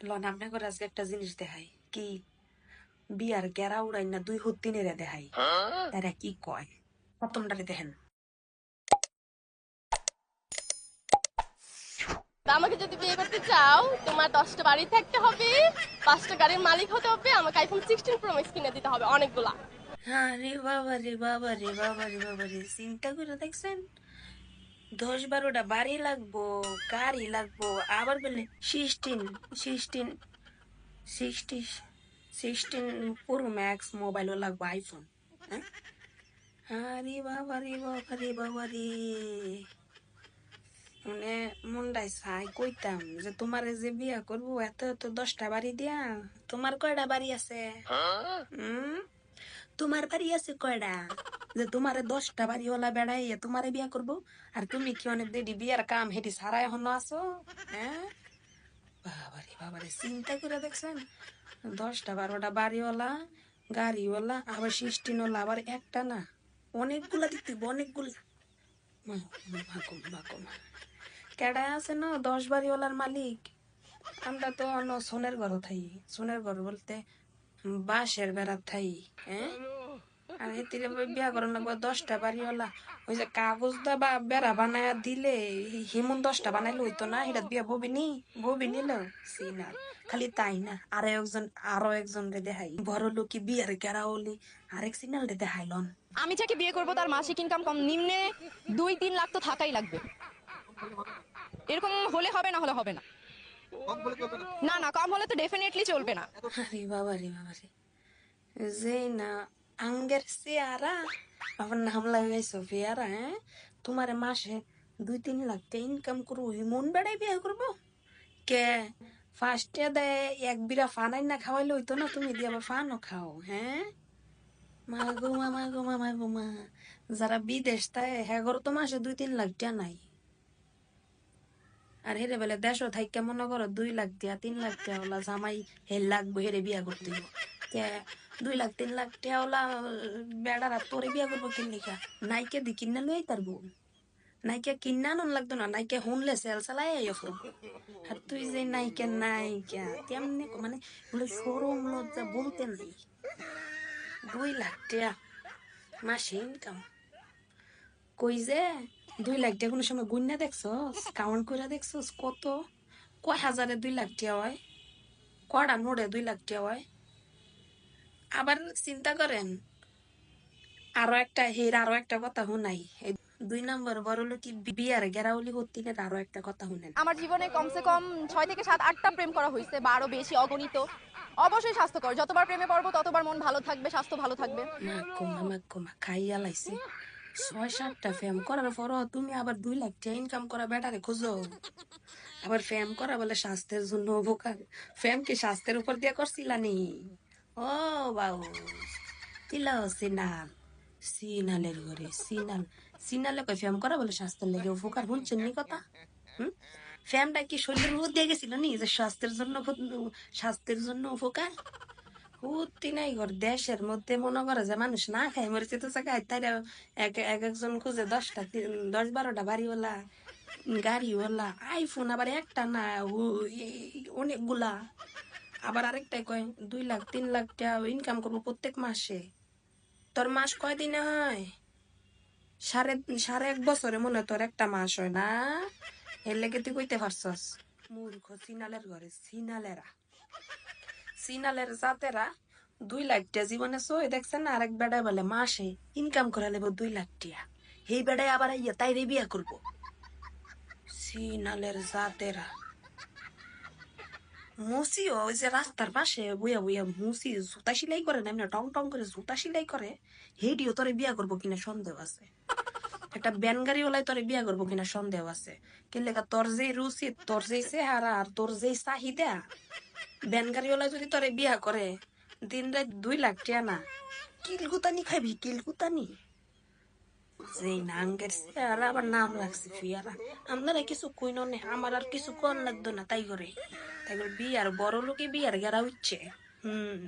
Loan আপনি করে আজকে একটা জিনিস দেখাই। কি? বিয়ার গেরা উড়াই না দুই হত্তিনেরে দেখাই। তারা কি কয়? প্রথমটারে দেখেন। আমাকে যদি বিয়ে করতে চাও তোমার দশটা বাড়ি থাকতে হবে পাঁচটা গাড়ির মালিক হতে হবে আমাকে আইফোন সিক্সটিন প্রো ম্যাক্স কিনে দিতে হবে অনেকগুলা। হ্যাঁ রে বাবা রে বাবা রে বাবা রে বাবা রে চিন্তা করে দেখছেন? দশ বারোটা বাড়ি লাগবো গাড়ি লাগবো আবার বলে সিক্সটিন সিক্সটিন সিক্সটি সিক্সটিন পুরো ম্যাক্স মোবাইলও লাগবো আইফোন হ্যাঁ? আরে বাবা রে বাবা রে বাবা রে। মানে মনটাই চাই কইতাম যে তোমার যে বিয়া করব এত এত দশটা বাড়ি দিয়া তোমার কয়টা বাড়ি আছে? হুম? তোমার বাড়ি আছে কয়টা? যে তোমার দশটা বাড়িওয়ালা বেড়াইয়া তোমারে বিয়া করব? আর তুমি কি অনেক দেরি বিয়ার কাম হেঁটে সারা এখনও আসো হ্যাঁ? বাবারে বাবারে, চিন্তা করে দেখছেন? দশটা বারোটা বাড়িওয়ালা, গাড়িওয়ালা, আবার সিস্টিনওয়ালা আবার একটা না। অনেকগুলা দিতে অনেকগুলা। কেডা আছে না দশ বাড়িওয়ালার মালিক? আমরা তো অন্য সোনের ঘর থাই। সোনের ঘর বলতে বাঁশের বেড়া থাই হ্যাঁ? আর এতিরে বিয়া করেন লাগবে দশটা বাড়িওয়ালা ওই যে কাগজ দা বা বেড়া বানায়া দিলে হিমন দশটা বানাইলে হইতো না এটা বিয়া ববি নি ববি নিল সিনা খালি তাই না আরও একজন আরও একজন রে দেখাই। বড় লোকি বিয়ার গেরা হলি আরেক সিনাল রে দেখাইলন আমি যাকে বিয়ে করব তার মাসিক ইনকাম কম নিম্নে দুই তিন লাখ তো থাকাই লাগবে। এরকম হলে হবে না হলে হবে না। না না কম হলে তো ডেফিনেটলি চলবে না। আরে বাবা রে বাবা রে যে না আঙ্গের চেয়ারা আমার নাম লাগাইছো পেয়ারা হ্যাঁ? তোমার মাসে দুই তিন লাখ টাকা ইনকাম করব মন বেড়াই বিয়ে করব? কে? ফার্স্টে দেয় এক বিরা ফানাই না খাওয়াইলে হইতো না, তুমি দিয়ে আবার ফানও খাও হ্যাঁ? মা গো মা মা গো মা মা গো মা। যারা বিদেশ তাই হ্যাঁ তো মাসে দুই তিন লাখ টাকা নাই। আর হেরে বেলে দেশও থাইকা মনে করো, দুই লাখ দিয়া, তিন লাখ ওলা জামাই হের লাগবো, হেরে বিয়া করতে। কে দুই লাখ, তিন লাখ টাকা ওলা, বেড়ারা তোরে বিয়া করব কিন লিখা নাইকে দি কিনা লই পারব নাইকে কিনা নন লাগতো না, নাইকে হুনলে সেল চালাই আইও করব আর তুই যে নাইকে, নাইকা তেমনি মানে বলে সরম লজ্জা বলতে নাই। দুই লাখ টাকা, মাসে ইনকাম কই যে, দুই লাখ টাকা কোনো সময় গুন্না দেখছস কাউন্ট করে দেখছস, কত? কয় হাজারে দুই লাখ টাকা হয়? কটা নোটে দুই লাখ টাকা হয়? আবার চিন্তা করেন আরও একটা হের আরও একটা কথা শুনাই। দুই নম্বর বড় লোকি বিয়ার গেরাউলি হত্তিনের আরও একটা কথা শুনেন। আমার জীবনে কমসে কম ছয় থেকে সাত আটটা প্রেম করা হয়েছে বা আরও বেশি অগণিত। অবশ্যই স্বাস্থ্যকর। যতবার প্রেমে পড়ব ততবার মন ভালো থাকবে স্বাস্থ্য ভালো থাকবে। মা কোমা মা কোমা খাইয়া লাইছে। ছয় সাতটা ফ্যাম করার পর তুমি আবার দুই লাখ টাকা ইনকাম করা বেটারে খুঁজো। আবার ফ্যাম করা বলে স্বাস্থ্যের জন্য উপকার। ফ্যাম কি স্বাস্থ্যের উপর দিয়ে করছিলা নি? ও বাউ তিলা সিনাল সিনালের ঘরে সিনাল সিনালে কই ফ্যাম করা বলে স্বাস্থ্যের লেগে উপকার শুনছেন নি কথা হুম ফ্যামটা কি শরীরের উপর দিয়ে গেছিল নি যে স্বাস্থ্যের জন্য স্বাস্থ্যের জন্য উপকার উত্তি নাই ঘর দেশের মধ্যে মনে করে যে মানুষ না খায় মরেছে তো চাকায় তাই এক এক একজন খুঁজে দশটা দশ বারোটা বাড়িওয়ালা গাড়িওয়ালা আইফোন আবার একটা না অনেকগুলা আবার আরেকটাই কয়, দুই লাখ, তিন লাখ টাকা ইনকাম করব প্রত্যেক মাসে। তোর মাস কয়দিনে হয়? সাড়ে সাড়ে এক বছরে মনে হয় তোর একটা মাস হয় না? এর লেগে তুই কইতে পারছস। মূর্খ সিনালের ঘরে সিনালেরা। সিনালের জাতেরা দুই লাখ টিয়া জীবনে সই দেখছেন না আরেক বেড়ায় বলে, মাসে ইনকাম করে নেব দুই লাখ টিয়া এই বেড়ায় আবার ইয়া তাই রে বিয়া করব। সিনালের জাতেরা। মুসি ওই যে রাস্তার পাশে বইয়া বইয়া মুসি, জুতা সিলাই করে না, টং টং করে জুতা সিলাই করে, হেডিও তোরে বিয়া করব কিনা সন্দেহ আছে। একটা ব্যান ওলাই তোরে বিয়া করব কিনা সন্দেহ আছে। কিন্তু তোর যে রুচি, তোর যে চেহারা আর তোর যে চাহিদা, ব্যান ওলাই যদি তোরে বিয়া করে, দিন রাত দুই লাখ টিয়া না। কিলকুতানি খাবি কিলকুতানি। যে চেহারা আবার নাম রাখছে ফিয়ারা আপনারা কিছু কইন নে আমার আর কিছু কর লাগতো না তাই করে তাই করে বিয়ার বড় লোকে বিয়ার গেরা হচ্ছে হুম